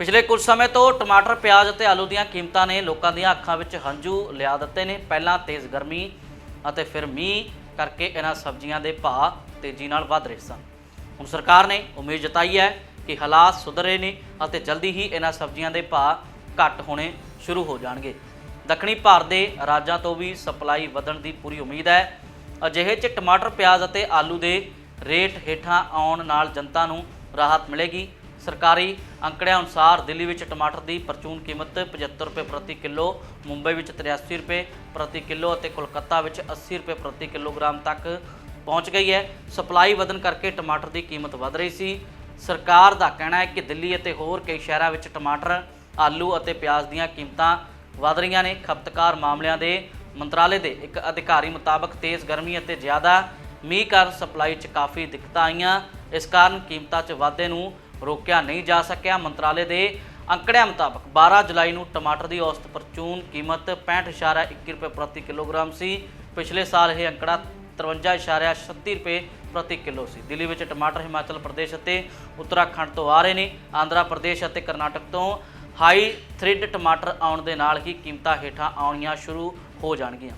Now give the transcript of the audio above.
ਪਿਛਲੇ ਕੁਝ ਸਮੇਂ ਤੋਂ ਟਮਾਟਰ, ਪਿਆਜ਼ ਅਤੇ ਆਲੂ ਦੀਆਂ ਕੀਮਤਾਂ ਨੇ ਲੋਕਾਂ ਦੀਆਂ ਅੱਖਾਂ ਵਿੱਚ ਹੰਝੂ ਲਿਆ ਦਿੱਤੇ ਨੇ। ਪਹਿਲਾਂ ਤੇਜ਼ ਗਰਮੀ ਅਤੇ ਫਿਰ ਮੀਂਹ ਕਰਕੇ ਇਹਨਾਂ ਸਬਜ਼ੀਆਂ ਦੇ ਭਾਅ ਤੇਜ਼ੀ ਨਾਲ ਵਧ ਰਹੇ ਸਨ। ਹੁਣ ਸਰਕਾਰ ਨੇ ਉਮੀਦ ਜਤਾਈ ਹੈ ਕਿ ਹਾਲਾਤ ਸੁਧਰ ਰਹੇ ਨੇ ਅਤੇ ਜਲਦੀ ਹੀ ਇਹਨਾਂ ਸਬਜ਼ੀਆਂ ਦੇ ਭਾਅ ਘੱਟ ਹੋਣੇ ਸ਼ੁਰੂ ਹੋ ਜਾਣਗੇ। ਦੱਖਣੀ ਭਾਰਤ ਦੇ ਰਾਜਾਂ ਤੋਂ ਵੀ ਸਪਲਾਈ ਵਧਣ ਦੀ ਪੂਰੀ ਉਮੀਦ ਹੈ। ਅਜਿਹੇ 'ਚ ਟਮਾਟਰ, ਪਿਆਜ਼ ਅਤੇ ਆਲੂ ਦੇ ਰੇਟ ਹੇਠਾਂ ਆਉਣ ਨਾਲ ਜਨਤਾ ਨੂੰ ਰਾਹਤ ਮਿਲੇਗੀ। ਸਰਕਾਰੀ ਅੰਕੜਿਆਂ ਅਨੁਸਾਰ ਦਿੱਲੀ ਵਿੱਚ ਟਮਾਟਰ ਦੀ ਪਰਚੂਨ ਕੀਮਤ 75 ਰੁਪਏ ਪ੍ਰਤੀ ਕਿਲੋ, ਮੁੰਬਈ ਵਿੱਚ 83 ਰੁਪਏ ਪ੍ਰਤੀ ਕਿਲੋ ਅਤੇ ਕੋਲਕਾਤਾ ਵਿੱਚ 80 ਰੁਪਏ ਪ੍ਰਤੀ ਕਿਲੋਗ੍ਰਾਮ ਤੱਕ ਪਹੁੰਚ ਗਈ ਹੈ। ਸਪਲਾਈ ਵਧਣ ਕਰਕੇ ਟਮਾਟਰ ਦੀ ਕੀਮਤ ਵਧ ਰਹੀ ਸੀ। ਸਰਕਾਰ ਦਾ ਕਹਿਣਾ ਹੈ ਕਿ ਦਿੱਲੀ ਅਤੇ ਹੋਰ ਕਈ ਸ਼ਹਿਰਾਂ ਵਿੱਚ ਟਮਾਟਰ, ਆਲੂ ਅਤੇ ਪਿਆਜ਼ ਦੀਆਂ ਕੀਮਤਾਂ ਵਧ ਰਹੀਆਂ ਨੇ। ਖਪਤਕਾਰ ਮਾਮਲਿਆਂ ਦੇ ਮੰਤਰਾਲੇ ਦੇ ਇੱਕ ਅਧਿਕਾਰੀ ਮੁਤਾਬਕ ਤੇਜ਼ ਗਰਮੀ ਅਤੇ ਜ਼ਿਆਦਾ ਮੀਂਹ ਕਾਰਨ ਸਪਲਾਈ 'ਚ ਕਾਫੀ ਦਿੱਕਤਾਂ ਆਈਆਂ। ਇਸ ਕਾਰਨ ਕੀਮਤਾਂ 'ਚ ਵਾਧੇ ਨੂੰ ਰੋਕਿਆ ਨਹੀਂ ਜਾ ਸਕਿਆ। ਮੰਤਰਾਲੇ ਦੇ ਅੰਕੜਿਆਂ ਮੁਤਾਬਕ 12 ਜੁਲਾਈ ਨੂੰ ਟਮਾਟਰ ਦੀ ਔਸਤ ਪਰਚੂਨ ਕੀਮਤ 65.21 ਰੁਪਏ ਪ੍ਰਤੀ ਕਿਲੋਗ੍ਰਾਮ ਸੀ। ਪਿਛਲੇ ਸਾਲ ਇਹ ਅੰਕੜਾ 53.36 ਰੁਪਏ ਪ੍ਰਤੀ ਕਿਲੋ ਸੀ। ਦਿੱਲੀ ਵਿੱਚ ਟਮਾਟਰ ਹਿਮਾਚਲ ਪ੍ਰਦੇਸ਼ ਅਤੇ ਉੱਤਰਾਖੰਡ ਤੋਂ ਆ ਰਹੇ ਨੇ। ਆਂਧਰਾ ਪ੍ਰਦੇਸ਼ ਅਤੇ ਕਰਨਾਟਕ ਤੋਂ ਹਾਈ ਥ੍ਰਿਡ ਟਮਾਟਰ ਆਉਣ ਦੇ ਨਾਲ ਹੀ ਕੀਮਤਾਂ ਹੇਠਾਂ ਆਉਣੀਆਂ ਸ਼ੁਰੂ ਹੋ ਜਾਣਗੀਆਂ।